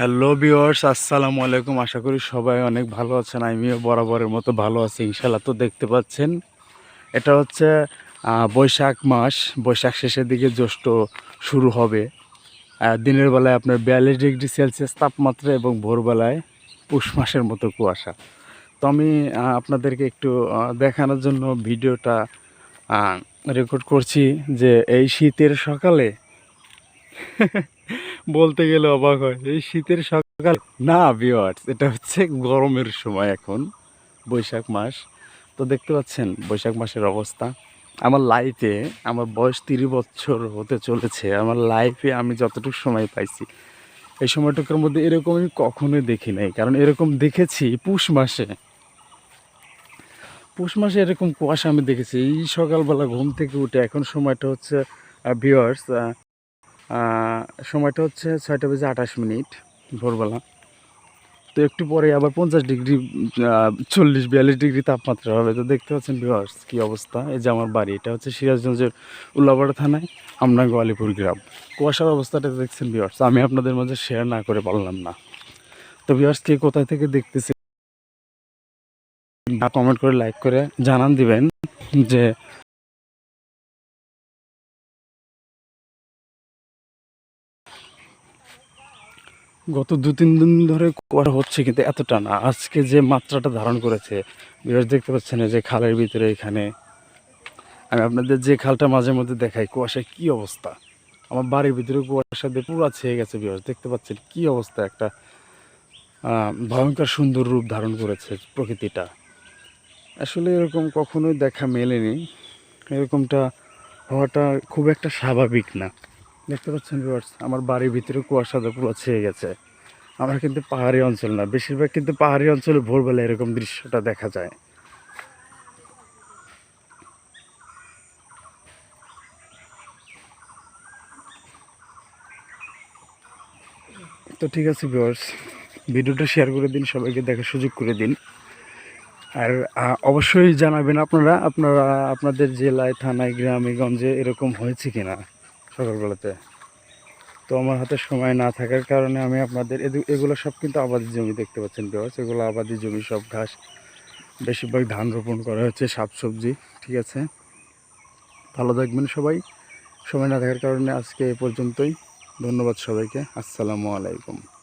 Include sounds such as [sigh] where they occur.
Hello viewers আসসালামু আলাইকুম। আশা করি সবাই অনেক ভালো আছেন। আমিও বরাবরের মতো ভালো আছি ইনশাল্লাহ তো দেখতে পাচ্ছেন। এটা হচ্ছে বৈশাখ মাস। বৈশাখ শেষের দিকে জ্যৈষ্ঠ শুরু হবে। দিনের বেলায় আপনার বিয়াল্লিশ ডিগ্রি সেলসিয়াস তাপমাত্রা এবং ভোরবেলায় পুষ মাসের মতো কুয়াশা। তো আমি আপনাদেরকে একটু দেখানোর জন্য ভিডিওটা রেকর্ড করছি যে এই শীতের সকালে [laughs] বলতে গেলে অবাক হয়। এই শীতের সকাল না ভিওয়ার্স এটা হচ্ছে গরমের সময় এখন, বৈশাখ মাস। তো দেখতে পাচ্ছেন বৈশাখ মাসের অবস্থা। আমার লাইফে আমার বয়স তিরিশ বছর হতে চলেছে। আমার লাইফে আমি যতটুকু সময় পাইছি, এই সময়টুকুর মধ্যে এরকম আমি কখনোই দেখি নাই। কারণ এরকম দেখেছি পুষ মাসে। পুষ মাসে এরকম কুয়াশা আমি দেখেছি। এই সকালবেলা ঘুম থেকে উঠে এখন সময়টা হচ্ছে ভিওয়ার্স সময়টা হচ্ছে ছয়টা বেজে আঠাশ মিনিট ভোরবেলা। তো একটু পরে আবার পঞ্চাশ ডিগ্রি চল্লিশ, বিয়াল্লিশ ডিগ্রি তাপমাত্রা হবে। তো দেখতে পাচ্ছেন ভিওয়ার্স কী অবস্থা? এই যে আমার বাড়ি, এটা হচ্ছে সিরাজগঞ্জের উল্লাপাড়া থানায় আমনাঙ্গ আলিপুর গ্রাম। কুয়াশার অবস্থাটা দেখছেন ভিওয়ার্স আমি আপনাদের মাঝে শেয়ার না করে পারলাম না। তো ভিওয়ার্স কে কোথায় থেকে দেখতেছে কমেন্ট করে লাইক করে জানান দিবেন যে গত দু, তিন দিন ধরে কুয়াশা হচ্ছে কিন্তু এতটা না। আজকে যে মাত্রাটা ধারণ করেছে বিরাট দেখতে পাচ্ছেন যে খালের ভিতরে এখানে। আমি আপনাদের যে খালটা মাঝে মধ্যে দেখাই, কুয়াশায় কি অবস্থা? আমার বাড়ির ভিতরে কুয়াশা দিয়ে পুরো ছেয়ে গেছে বিরাট দেখতে পাচ্ছেন কি অবস্থা একটা ভয়ঙ্কর সুন্দর রূপ ধারণ করেছে প্রকৃতিটা। আসলে এরকম কখনোই দেখা মেলেনি। এরকমটা হওয়াটা খুব একটা স্বাভাবিক না। দেখতে পাচ্ছেন ভিউয়ার্স আমার বাড়ির ভিতরে কুয়াশাতে পুরো ছেয়ে গেছে। আমরা কিন্তু পাহাড়ি অঞ্চল না, বেশিরভাগ কিন্তু পাহাড়ি অঞ্চলে ভোরবেলা এরকম দৃশ্যটা দেখা যায়। তো ঠিক আছে ভিউয়ার্স ভিডিওটা শেয়ার করে দিন, সবাইকে দেখার সুযোগ করে দিন। আর অবশ্যই জানাবেন আপনারা আপনারা, আপনাদের জেলায়, থানায়, গ্রামে, গঞ্জে এরকম হয়েছে কিনা। সকালবেলাতে। তো আমার হাতে সময় না থাকার কারণে আমি আপনাদের এগুলো সব কিন্তু আবাদি জমি দেখতে পাচ্ছেন বিয়ার্স এগুলো আবাদি জমি, সব ঘাস। বেশিরভাগ ধান রোপণ করা হচ্ছে শাকসবজি ঠিক আছে? ভালো থাকবেন সবাই। সময় না থাকার কারণে আজকে এ পর্যন্তই। ধন্যবাদ সবাইকে। আসসালামু আলাইকুম।